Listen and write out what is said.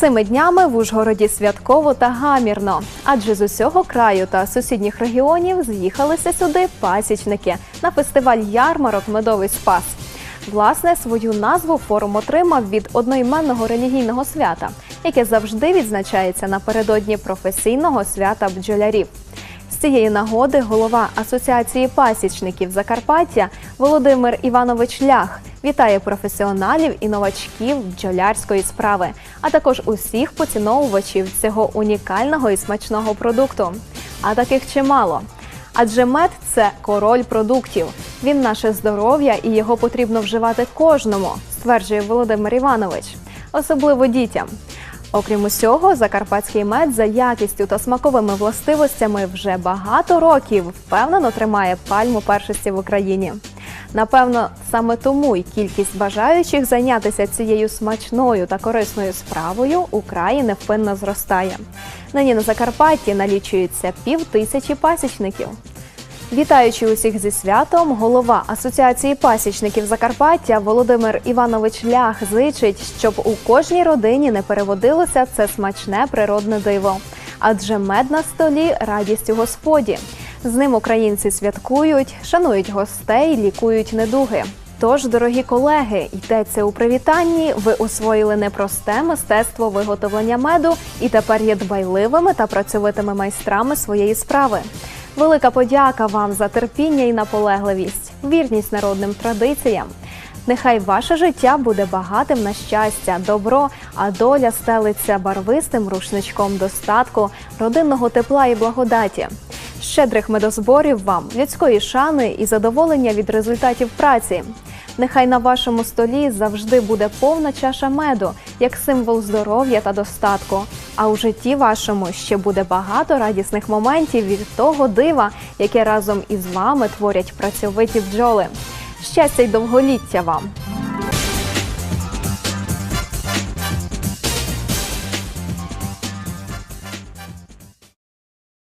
Цими днями в Ужгороді святково та гамірно, адже з усього краю та сусідніх регіонів з'їхалися сюди пасічники на фестиваль ярмарок Медовий Спас. Власне, свою назву форум отримав від одноіменного релігійного свята, яке завжди відзначається напередодні професійного свята бджолярів. З цієї нагоди голова Асоціації пасічників Закарпаття Володимир Іванович Лях вітає професіоналів і новачків бджолярської справи, а також усіх поціновувачів цього унікального і смачного продукту. А таких чимало. Адже мед це король продуктів. Він наше здоров'я і його потрібно вживати кожному, стверджує Володимир Іванович, особливо дітям. Окрім усього, закарпатський мед за якістю та смаковими властивостями вже багато років впевнено тримає пальму першості в Україні. Напевно, саме тому й кількість бажаючих зайнятися цією смачною та корисною справою у краї невпинно зростає. Нині на Закарпатті налічується пів тисячі пасічників. Вітаючи усіх зі святом, голова Асоціації пасічників Закарпаття Володимир Іванович Лях зичить, щоб у кожній родині не переводилося це смачне природне диво. Адже мед на столі радість у господі. З ним українці святкують, шанують гостей, лікують недуги. Тож, дорогі колеги, йдеться у привітанні. Ви освоїли непросте мистецтво виготовлення меду і тепер є дбайливими та працьовитими майстрами своєї справи. Велика подяка вам за терпіння і наполегливість, вірність народним традиціям. Нехай ваше життя буде багатим на щастя, добро, а доля стелиться барвистим рушничком достатку, родинного тепла і благодаті. Щедрих медозборів вам, людської шани і задоволення від результатів праці. Нехай на вашому столі завжди буде повна чаша меду, як символ здоров'я та достатку. А у житті вашому ще буде багато радісних моментів від того дива, яке разом із вами творять працьовиті бджоли. Щастя й довголіття вам!